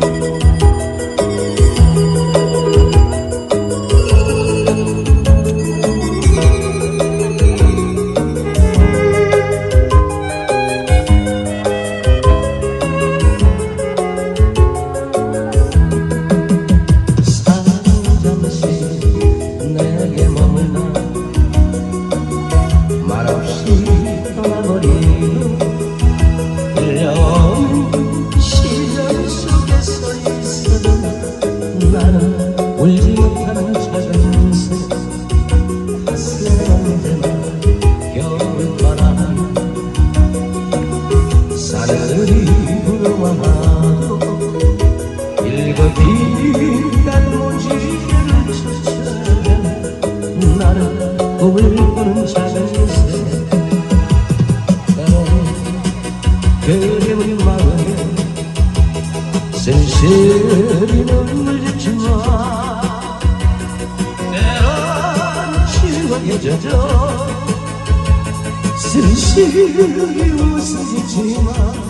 잠시 일거빈 단무지를 쫓아가 나는 꿈을 꾸는 작은 새 그리운 마음에 쓸쓸히 눈물 짓지마 때론 추억에 젖어 쓸쓸히 웃어 짓지마